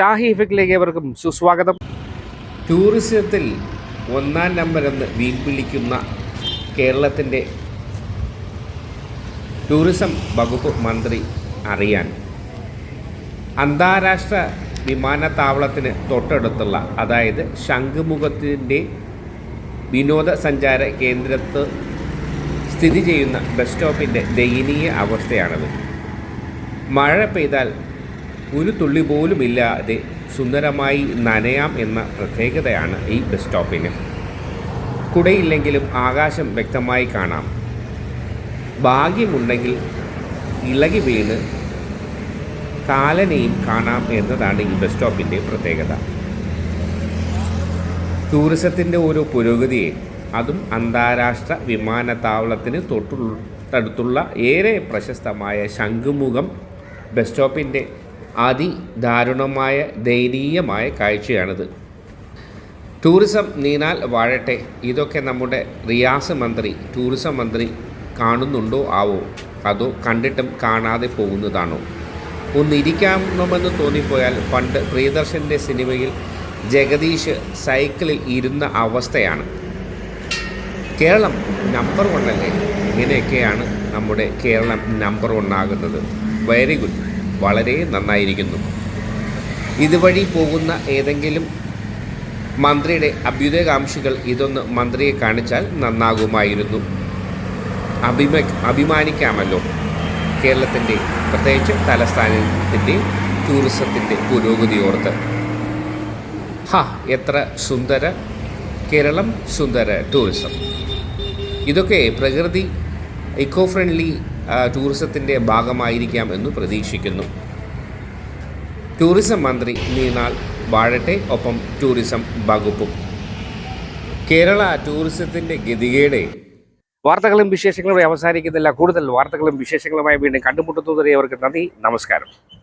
ഷാഹി ഇഫക്റ്റിലേക്ക് ഏവർക്കും സുസ്വാഗതം. ടൂറിസത്തിൽ ഒന്നാം നമ്പർ എന്ന് വീൺവിളിക്കുന്ന കേരളത്തിന്റെ ടൂറിസം വകുപ്പ് മന്ത്രി അറിയാൻ അന്താരാഷ്ട്ര വിമാനത്താവളത്തിന് തൊട്ടടുത്തുള്ള അതായത് ശംഖുമുഖത്തിന്റെ വിനോദസഞ്ചാര കേന്ദ്രത്ത് സ്ഥിതി ചെയ്യുന്ന ബസ് സ്റ്റോപ്പിന്റെ ദയനീയ അവസ്ഥയാണത്. മഴ പെയ്താൽ ഒരു തുള്ളി പോലും ഇല്ലാതെ സുന്ദരമായി നനയാം എന്ന പ്രത്യേകതയാണ് ഈ ബസ് സ്റ്റോപ്പിന് കുടയില്ലെങ്കിലും ആകാശം വ്യക്തമായി കാണാം. ഭാഗ്യമുണ്ടെങ്കിൽ ഇളകി വീണ് കാലനെയും കാണാം എന്നതാണ് ഈ ബസ് സ്റ്റോപ്പിന്റെ പ്രത്യേകത. ടൂറിസത്തിന്റെ ഒരു പുരോഗതിയെ അതും അന്താരാഷ്ട്ര വിമാനത്താവളത്തിന് തൊട്ടടുത്തുള്ള ഏറെ പ്രശസ്തമായ ശംഖുമുഖം ബസ് സ്റ്റോപ്പിന്റെ അതിദാരുണമായ ദയനീയമായ കാഴ്ചയാണിത്. ടൂറിസം നീനാൽ വാഴട്ടെ ഇതൊക്കെ നമ്മുടെ റിയാസ് മന്ത്രി ടൂറിസം മന്ത്രി കാണുന്നുണ്ടോ ആവോ? അതോ കണ്ടിട്ടും കാണാതെ പോകുന്നതാണോ? ഒന്നിരിക്കാമെന്ന് തോന്നിപ്പോയാൽ പണ്ട് പ്രിയദർശന്റെ സിനിമയിൽ ജഗദീഷ് സൈക്കിളിൽ ഇരുന്ന അവസ്ഥയാണ്. കേരളം നമ്പർ വണ്ണല്ലേ ഇങ്ങനെയൊക്കെയാണ് നമ്മുടെ കേരളം നമ്പർ വണ്ണാകുന്നത് വെരി ഗുഡ്. വളരെ നന്നായിരിക്കുന്നു. ഇതുവഴി പോകുന്ന ഏതെങ്കിലും മന്ത്രിയുടെ അഭ്യുദയകാംക്ഷികൾ ഇതൊന്ന് മന്ത്രിയെ കാണിച്ചാൽ നന്നാകുമായിരുന്നു. അഭിമ അഭിമാനിക്കാമല്ലോ. കേരളത്തിന്റെ പ്രത്യേകിച്ച് തലസ്ഥാനത്തിന്റെ ടൂറിസത്തിന്റെ പുരോഗതി ഓർത്ത് ഹാ എത്ര സുന്ദര കേരളം സുന്ദര ടൂറിസം. ഇതൊക്കെ പ്രകൃതി ഇക്കോ ഫ്രണ്ട്ലി ടൂറിസത്തിന്റെ ഭാഗമായിരിക്കാം എന്ന് പ്രതീക്ഷിക്കുന്നു. ടൂറിസം മന്ത്രി മീനാൾ വാഴട്ടെ ഒപ്പം ടൂറിസം വകുപ്പും. കേരള ടൂറിസത്തിന്റെ ഗതികേടെ. വാർത്തകളും വിശേഷങ്ങളും അവസാനിക്കുന്നില്ല. കൂടുതൽ വാർത്തകളും വിശേഷങ്ങളുമായി വീണ്ടും കണ്ടുമുട്ടുന്നതുവരെ അവർക്ക് നന്ദി നമസ്കാരം.